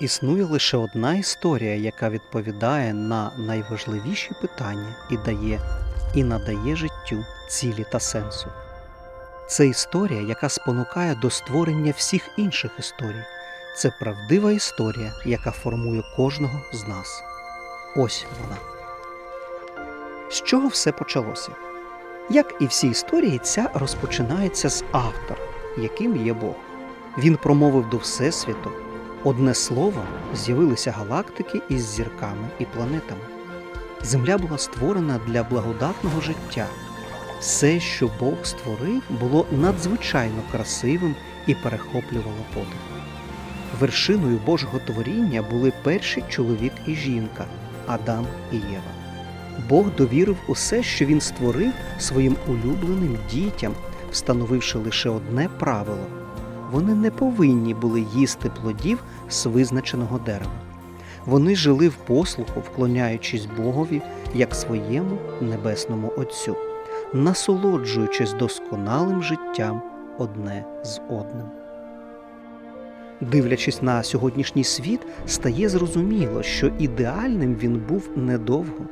Існує лише одна історія, яка відповідає на найважливіші питання і дає і надає життю цілі та сенсу. Це історія, яка спонукає до створення всіх інших історій. Це правдива історія, яка формує кожного з нас. Ось вона. З чого все почалося? Як і всі історії, ця розпочинається з автора, яким є Бог. Він промовив до Всесвіту. Одне слово з'явилися галактики із зірками і планетами. Земля була створена для благодатного життя. Все, що Бог створив, було надзвичайно красивим і перехоплювало подих. Вершиною Божого творіння були перший чоловік і жінка Адам і Єва. Бог довірив усе, що він створив своїм улюбленим дітям, встановивши лише одне правило вони не повинні були їсти плодів з визначеного дерева. Вони жили в послуху, вклоняючись Богові як своєму небесному Отцю, насолоджуючись досконалим життям одне з одним. Дивлячись на сьогоднішній світ, стає зрозуміло, що ідеальним він був недовго.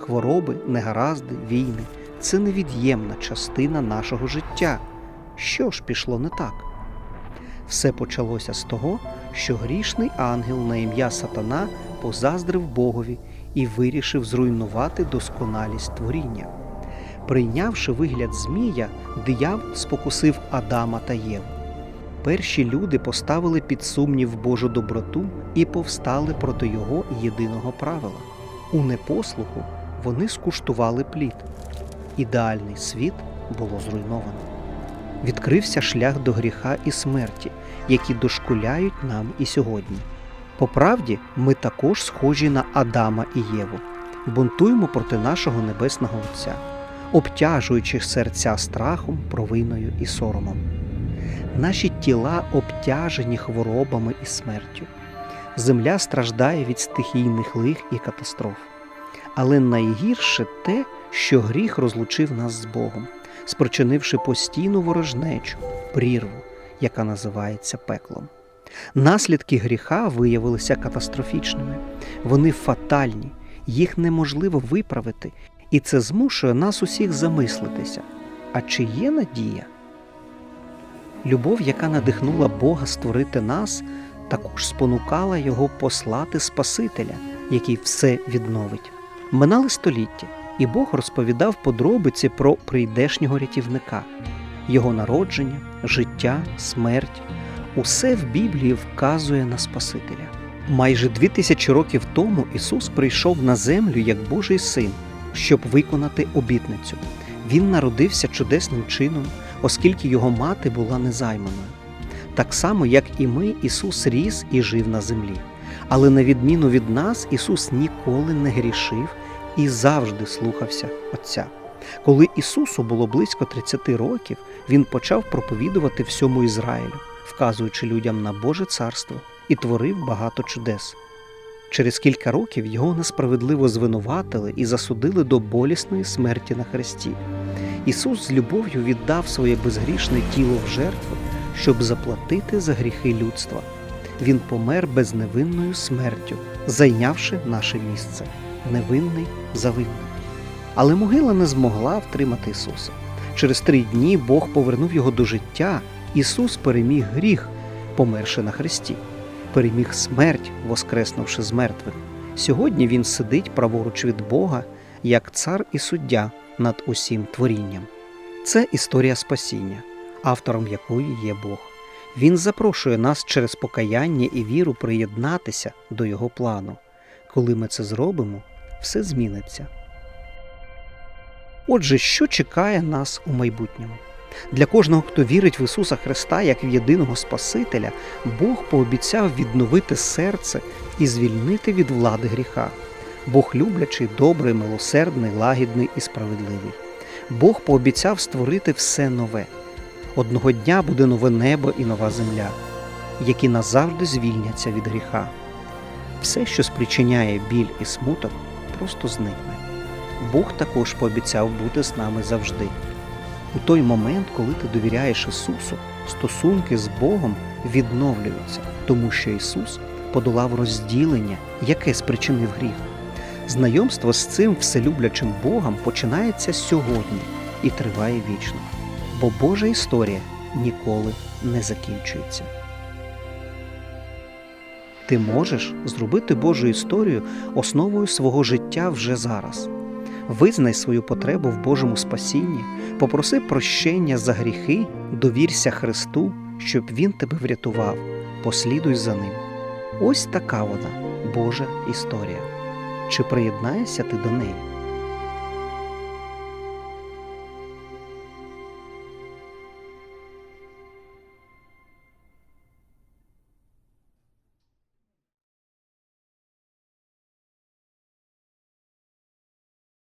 Хвороби, негаразди, війни це невід'ємна частина нашого життя. Що ж пішло не так? Все почалося з того, що грішний ангел на ім'я Сатана позаздрив Богові і вирішив зруйнувати досконалість творіння. Прийнявши вигляд Змія, диявол спокусив Адама та Єву. Перші люди поставили під сумнів Божу доброту і повстали проти його єдиного правила. У непослуху вони скуштували плід. Ідеальний світ було зруйновано відкрився шлях до гріха і смерті, які дошкуляють нам і сьогодні. По правді, ми також схожі на Адама і Єву, бунтуємо проти нашого Небесного Отця, обтяжуючи серця страхом, провиною і соромом. Наші тіла обтяжені хворобами і смертю. Земля страждає від стихійних лих і катастроф. Але найгірше те, що гріх розлучив нас з Богом спричинивши постійну ворожнечу, прірву, яка називається пеклом. Наслідки гріха виявилися катастрофічними, вони фатальні, їх неможливо виправити, і це змушує нас усіх замислитися. А чи є надія? Любов, яка надихнула Бога створити нас, також спонукала його послати Спасителя, який все відновить. Минали століття і Бог розповідав подробиці про прийдешнього рятівника, його народження, життя, смерть. Усе в Біблії вказує на Спасителя. Майже дві тисячі років тому Ісус прийшов на землю як Божий син, щоб виконати обітницю. Він народився чудесним чином, оскільки його мати була незайманою. Так само, як і ми, Ісус ріс і жив на землі. Але на відміну від нас, Ісус ніколи не грішив і завжди слухався Отця. Коли Ісусу було близько 30 років, Він почав проповідувати всьому Ізраїлю, вказуючи людям на Боже царство і творив багато чудес. Через кілька років його несправедливо звинуватили і засудили до болісної смерті на хресті. Ісус з любов'ю віддав своє безгрішне тіло в жертву, щоб заплатити за гріхи людства. Він помер безневинною смертю, зайнявши наше місце невинний за винним. Але могила не змогла втримати Ісуса. Через три дні Бог повернув його до життя. Ісус переміг гріх, померши на хресті, переміг смерть, воскреснувши з мертвих. Сьогодні Він сидить праворуч від Бога, як цар і суддя над усім творінням. Це історія спасіння, автором якої є Бог. Він запрошує нас через покаяння і віру приєднатися до Його плану. Коли ми це зробимо, все зміниться. Отже, що чекає нас у майбутньому? Для кожного, хто вірить в Ісуса Христа як в єдиного Спасителя, Бог пообіцяв відновити серце і звільнити від влади гріха. Бог люблячий, добрий, милосердний, лагідний і справедливий. Бог пообіцяв створити все нове. Одного дня буде нове небо і нова земля, які назавжди звільняться від гріха. Все, що спричиняє біль і смуток, просто зникне. Бог також пообіцяв бути з нами завжди. У той момент, коли ти довіряєш Ісусу, стосунки з Богом відновлюються, тому що Ісус подолав розділення, яке спричинив гріх. Знайомство з цим вселюблячим Богом починається сьогодні і триває вічно, бо Божа історія ніколи не закінчується. Ти можеш зробити Божу історію основою свого життя вже зараз. Визнай свою потребу в Божому спасінні, попроси прощення за гріхи, довірся Христу, щоб Він тебе врятував, послідуй за ним. Ось така вона Божа історія. Чи приєднаєшся ти до неї?